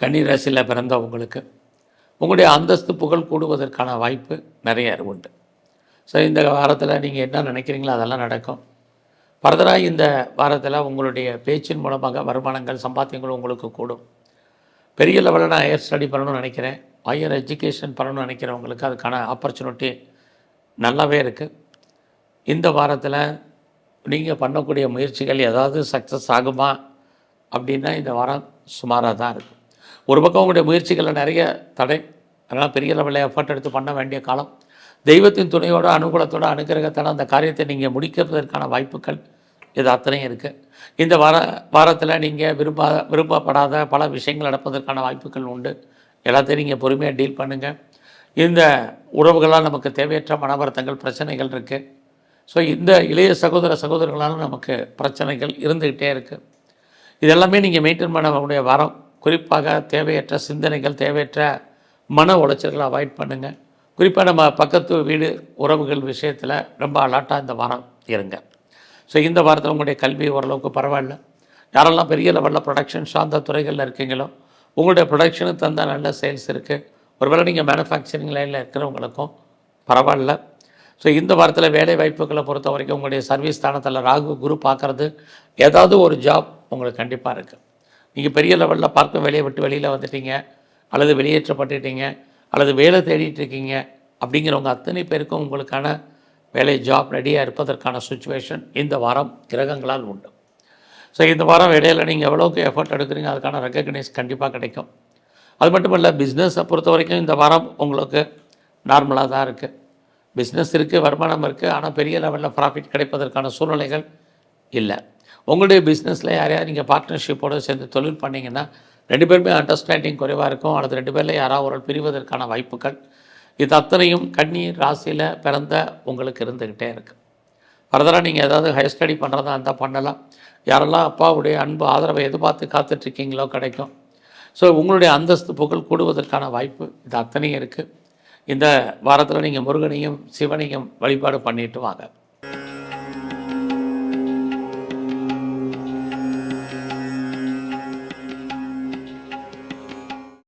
கன்னிராசியில் பிறந்தவங்களுக்கு பிறந்த உங்களுக்கு உங்களுடைய அந்தஸ்து புகழ் கூடுவதற்கான வாய்ப்பு நிறைய உண்டு. ஸோ இந்த வாரத்தில் நீங்கள் என்ன நினைக்கிறீங்களோ அதெல்லாம் நடக்கும். ஃபர்தராக இந்த வாரத்தில் உங்களுடைய பேச்சின் மூலமாக வருமானங்கள் சம்பாத்தியங்கள் உங்களுக்கு கூடும். பெரிய லெவலில் நான் ஹையர் ஸ்டடி பண்ணணும்னு நினைக்கிறேன். ஹையர் எஜுகேஷன் பண்ணணும்னு நினைக்கிறவங்களுக்கு அதுக்கான ஆப்பர்ச்சுனிட்டி நல்லாவே இருக்குது இந்த வாரத்தில் நீங்கள் பண்ணக்கூடிய முயற்சிகள் ஏதாவது சக்ஸஸ் ஆகுமா அப்படின்னா இந்த வாரம் சுமாராக தான் இருக்குது ஒரு பக்கம் உங்களுடைய முயற்சிகளில் நிறைய தடை அதனால் பெரிய லெவலில் எஃபர்ட் எடுத்து பண்ண வேண்டிய காலம். தெய்வத்தின் துணையோட அனுகூலத்தோட அனுகிரகத்தோட அந்த காரியத்தை நீங்கள் முடிக்கிறதுக்கான வாய்ப்புகள் இது அத்தனையும் இருக்குது இந்த வார வாரத்தில் நீங்கள் விரும்பாத விருப்பப்படாத பல விஷயங்கள் நடப்பதற்கான வாய்ப்புகள் உண்டு. எல்லாத்தையும் நீங்கள் பொறுமையாக டீல் பண்ணுங்கள் இந்த உறவுகளால் நமக்கு தேவையற்ற மன வருத்தங்கள் பிரச்சனைகள் இருக்குது ஸோ இந்த இளைய சகோதர சகோதரர்களால் நமக்கு பிரச்சனைகள் இருந்துக்கிட்டே இருக்குது இதெல்லாமே நீங்கள் மெயின்டைன் பண்ண வாரம். குறிப்பாக தேவையற்ற சிந்தனைகள் தேவையற்ற மன உளைச்சல்களை அவாய்ட் பண்ணுங்கள் குறிப்பாக நம்ம பக்கத்து வீடு உறவுகள் விஷயத்தில் ரொம்ப அலாட்டாக இந்த வாரம் இருங்க. ஸோ இந்த வாரத்தில் உங்களுடைய கல்வி ஓரளவுக்கு பரவாயில்ல. யாரெல்லாம் பெரிய லெவலில் ப்ரொடக்ஷன் சார்ந்த துறைகளில் இருக்கீங்களோ உங்களுடைய ப்ரொடக்ஷனுக்கு தந்த நல்ல சேல்ஸ் இருக்குது ஒருவேளை நீங்கள் மேனுஃபேக்சரிங் லைனில் இருக்கிறவங்களுக்கும் பரவாயில்ல. ஸோ இந்த வாரத்தில் வேலை வாய்ப்புகளை பொறுத்த வரைக்கும் உங்களுடைய சர்வீஸ் ஸ்தானத்தில் ராகு குரு பார்க்குறது ஏதாவது ஒரு ஜாப் உங்களுக்கு கண்டிப்பாக இருக்குது நீங்கள் பெரிய லெவலில் பார்க்கும் வேலையை விட்டு வெளியில் வந்துட்டீங்க அல்லது வெளியேற்றப்பட்டுட்டீங்க அல்லது வேலை தேடிட்டு இருக்கீங்க அப்படிங்கிறவங்க அத்தனை பேருக்கும் உங்களுக்கான வேலை ஜாப் ரெடியாக இருப்பதற்கான சுச்சுவேஷன் இந்த வாரம் கிரகங்களால் உண்டு. ஸோ இந்த வாரம் இடையில் நீங்கள் எவ்வளோக்கு எஃபர்ட் எடுக்கிறீங்க அதுக்கான ரெக்கக்னைஸ் கண்டிப்பாக கிடைக்கும். அது மட்டும் இல்லை பிஸ்னஸை பொறுத்த வரைக்கும் இந்த வாரம் உங்களுக்கு நார்மலாக தான் இருக்குது பிஸ்னஸ் இருக்குது வருமானம் இருக்குது ஆனால் பெரிய லெவலில் ப்ராஃபிட் கிடைப்பதற்கான சூழ்நிலைகள் இல்லை. உங்களுடைய பிஸ்னஸில் யாரையாவது நீங்கள் பார்ட்னர்ஷிப்போடு சேர்ந்து தொழில் பண்ணிங்கன்னா ரெண்டு பேருமே அண்டர்ஸ்டாண்டிங் குறைவாக இருக்கும். அல்லது ரெண்டு பேரில் யாராவது ஒரு பிரிவதற்கான வாய்ப்புகள். இது அத்தனையும் கண்ணீர் ராசியில் பிறந்த உங்களுக்கு இருந்துக்கிட்டே இருக்குது ஃபர்தராக நீங்கள் ஏதாவது ஹையர் ஸ்டடி பண்ணுறதா இருந்தால் பண்ணலாம். யாரெல்லாம் அப்பாவுடைய அன்பு ஆதரவை எதிர்பார்த்து காத்துட்ருக்கீங்களோ கிடைக்கும். ஸோ உங்களுடைய அந்தஸ்து புகழ் கூடுவதற்கான வாய்ப்பு இது அத்தனையும் இருக்குது இந்த வாரத்தில் நீங்கள் முருகனையும் சிவனையும் வழிபாடு பண்ணிட்டு வாங்க.